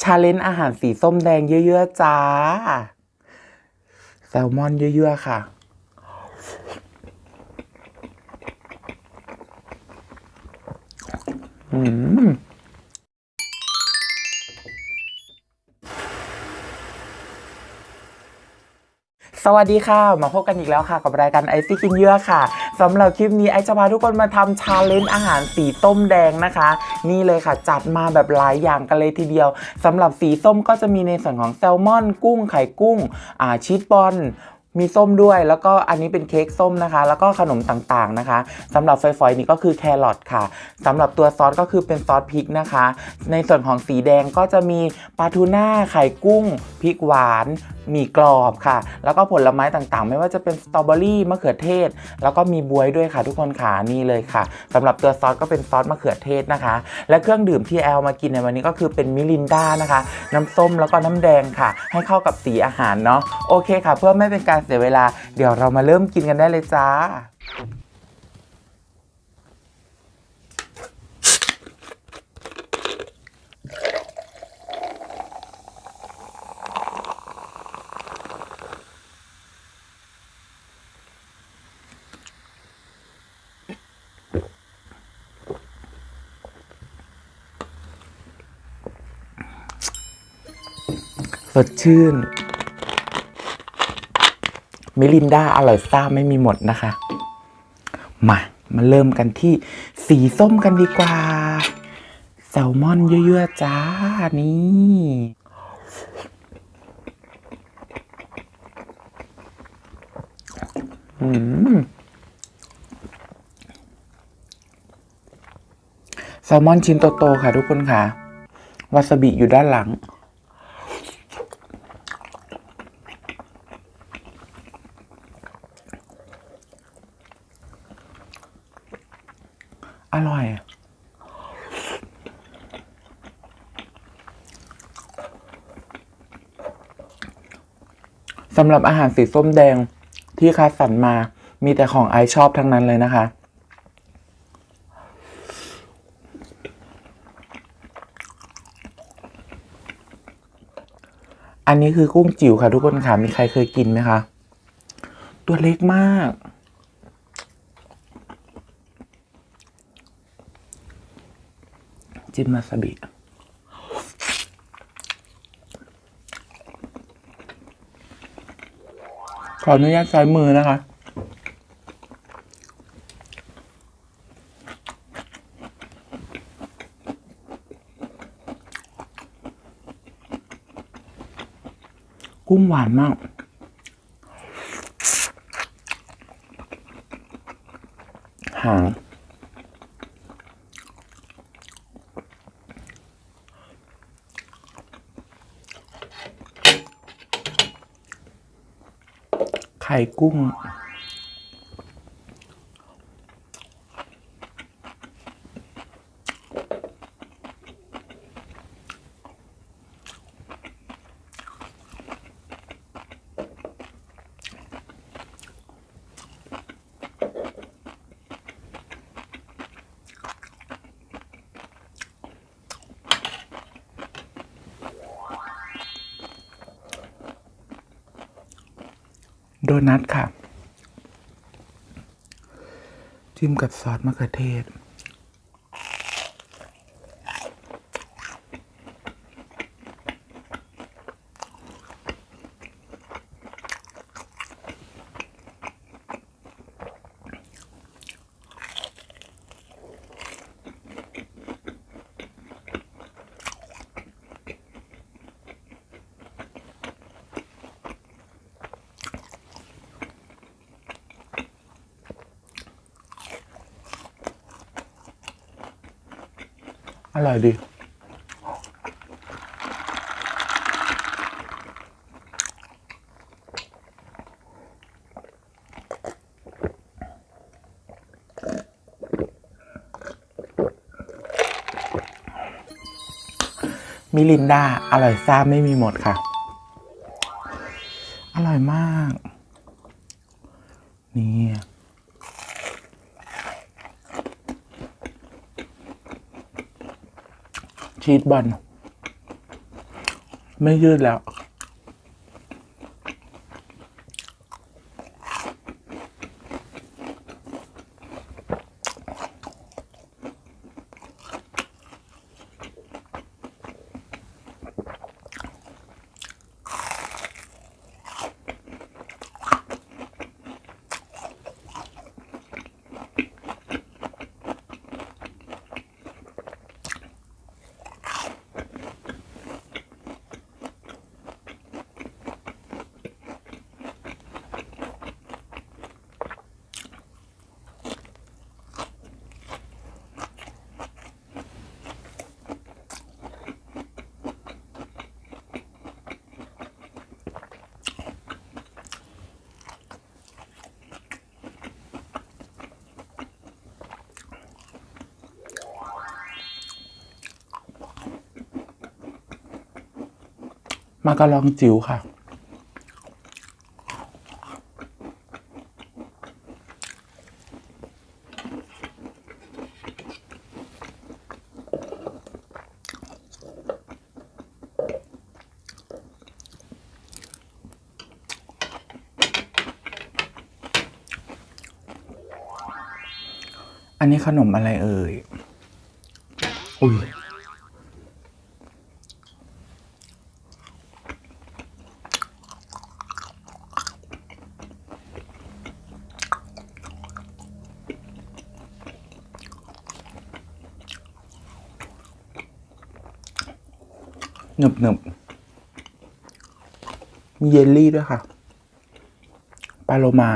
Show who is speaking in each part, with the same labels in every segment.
Speaker 1: ชาเลนจ์อาหารสีส้มแดงเยอะๆจ้า แซลมอนเยอะๆค่ะ อืมสวัสดีค่ะ มาพบกันอีกแล้วค่ะ กับรายการไอซี่กินเยอะค่ะ สำหรับคลิปนี้ไอจะพาทุกคนมาทำชาเลนจ์อาหารสีต้มแดงนะคะ นี่เลยค่ะจัดมาแบบหลายอย่างกันเลยทีเดียวสำหรับสีส้มก็จะมีในส่วนของแซลมอน กุ้งไข่กุ้งอ่าชีสบอล มีส้มด้วย แล้วก็อันนี้เป็นเค้กส้มนะคะ แล้วก็ขนมต่างๆนะคะสำหรับไฟฟอยๆนี่ก็คือแครอทค่ะสำหรับตัวซอสก็คือเป็นซอสพริกนะคะ ในส่วนของสีแดงก็จะมีปลาทูน่าไข่กุ้งพริกหวานหมีกรอบค่ะ แล้วก็ผลไม้ต่างๆ ไม่ว่าจะเป็นสตรอเบอรี่มะเขือเทศ แล้วก็มีบวยด้วยค่ะ ทุกคนค่ะนี่เลยค่ะสำหรับตัวซอสก็เป็นซอสมะเขือเทศนะคะ และเครื่องดื่มที่แอลมากินในวันนี้ก็คือเป็นมิรินดานะคะ น้ำส้มแล้วก็น้ำแดงค่ะ ให้เข้ากับสีอาหารเนาะโอเคค่ะ เพื่อไม่เป็นการเสียเวลา เดี๋ยวเรามาเริ่มกินกันได้เลยจ้าสดชื่น มิลินดาอร่อยซ่าไม่มีหมดนะคะ มา มาเริ่มกันที่สีส้มกันดีกว่า แซลมอนเยอะๆจ้า นี่แซลมอนชิ้นโตๆค่ะทุกคนค่ะ วาซาบิอยู่ด้านหลัง อร่อยอะสำหรับอาหารสีส้มแดงที่คัดสรรมา มีแต่ของไอชอบทั้งนั้นเลยนะคะ อันนี้คือกุ้งจิ๋วค่ะทุกคนค่ะ มีใครเคยกินไหมคะ ตัวเล็กมากจิ้มมาสบิ ขออนุญาตใช้มือนะคะ กุ้งหวานมาก หาง ไข่กุ้ง นัทค่ะ จิ้มกับซอสมะเขือเทศ ร่อยดี มิลินดา อร่อยซ่าไม่มีหมดค่ะ อร่อยมาก ชีสบัลไม่ยืดแล้ว มากระลองจิ๋วค่ะ อันนี้ขนมอะไรเอ่ย อุ้ย หนึบหนึบมีเยลลี่ด้วยค่ะปลาโลมา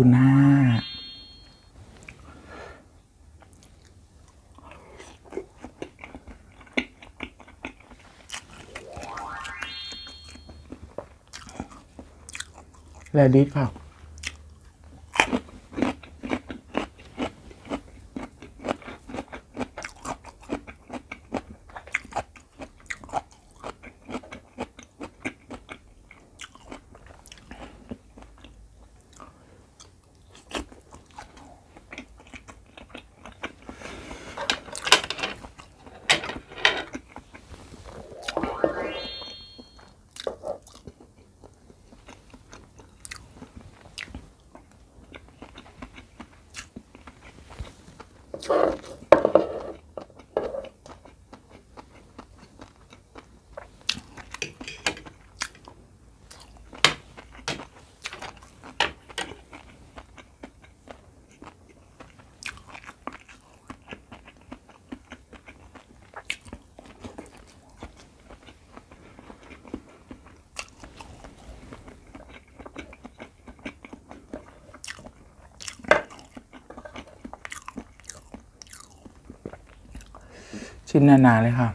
Speaker 1: ทูน่าแลดิสค่ะ Thank you. ชิ้นหนาๆเลยค่ะ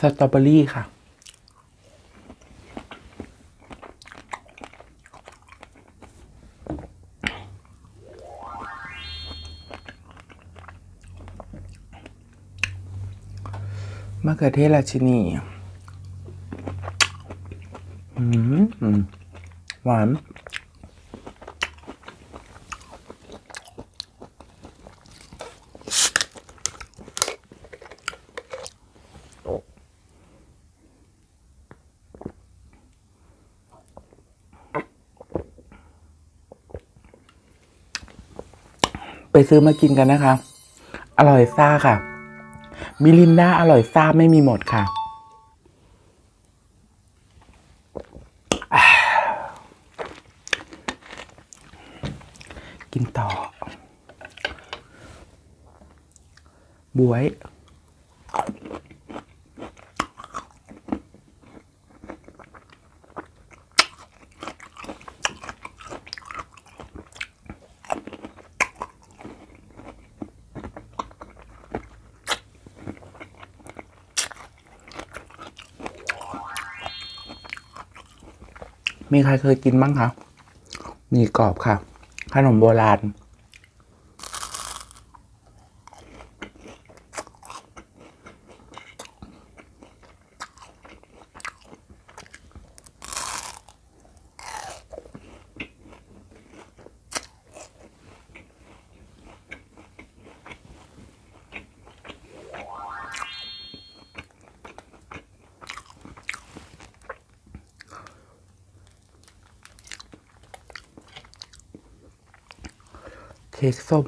Speaker 1: สตรอเบอรี่ค่ะ มะเขือเทศราชินี อืมอืมหวาน ไปซื้อมากินกันนะคะ อร่อยซ่าค่ะ มิลินดาอร่อยซ่าไม่มีหมดค่ะ กินต่อบวย มีใครเคยกินบ้างคะ มีกรอบค่ะ ขนมโบราณ เค้กส้ม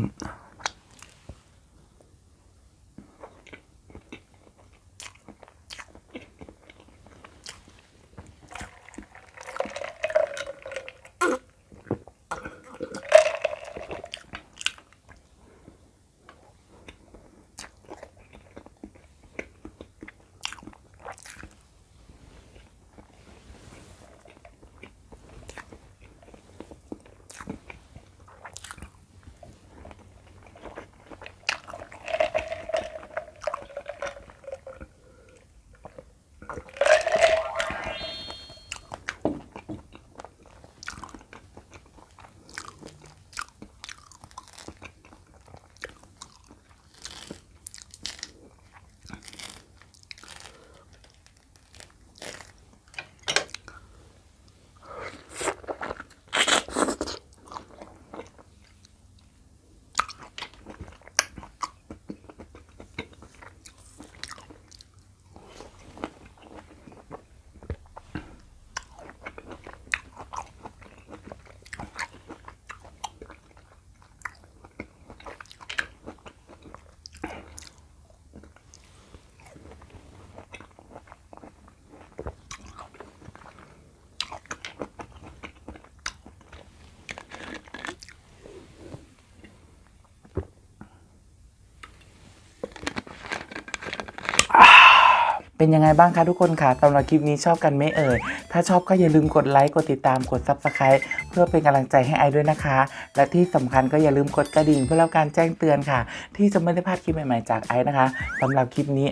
Speaker 1: เป็นยังไงบ้างคะทุกคนค่ะสำหรับคลิปนี้ชอบกันไหมเอ่ย ถ้าชอบก็อย่าลืมกดไลค์ กดติดตาม กด Subscribe เพื่อเป็นกำลังใจให้ไอด้วยนะคะ และที่สำคัญก็อย่าลืมกดกระดิ่งเพื่อรับการแจ้งเตือนค่ะ ที่จะไม่ได้พลาดคลิปใหม่ๆจากไอนะคะสำหรับคลิปนี้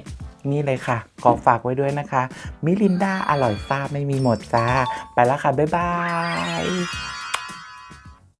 Speaker 1: นี่เลยค่ะกอฝากไว้ด้วยนะคะ มิลินดาอร่อยซ่าไม่มีหมดจ้า ไปแล้วค่ะ บ๊ายบาย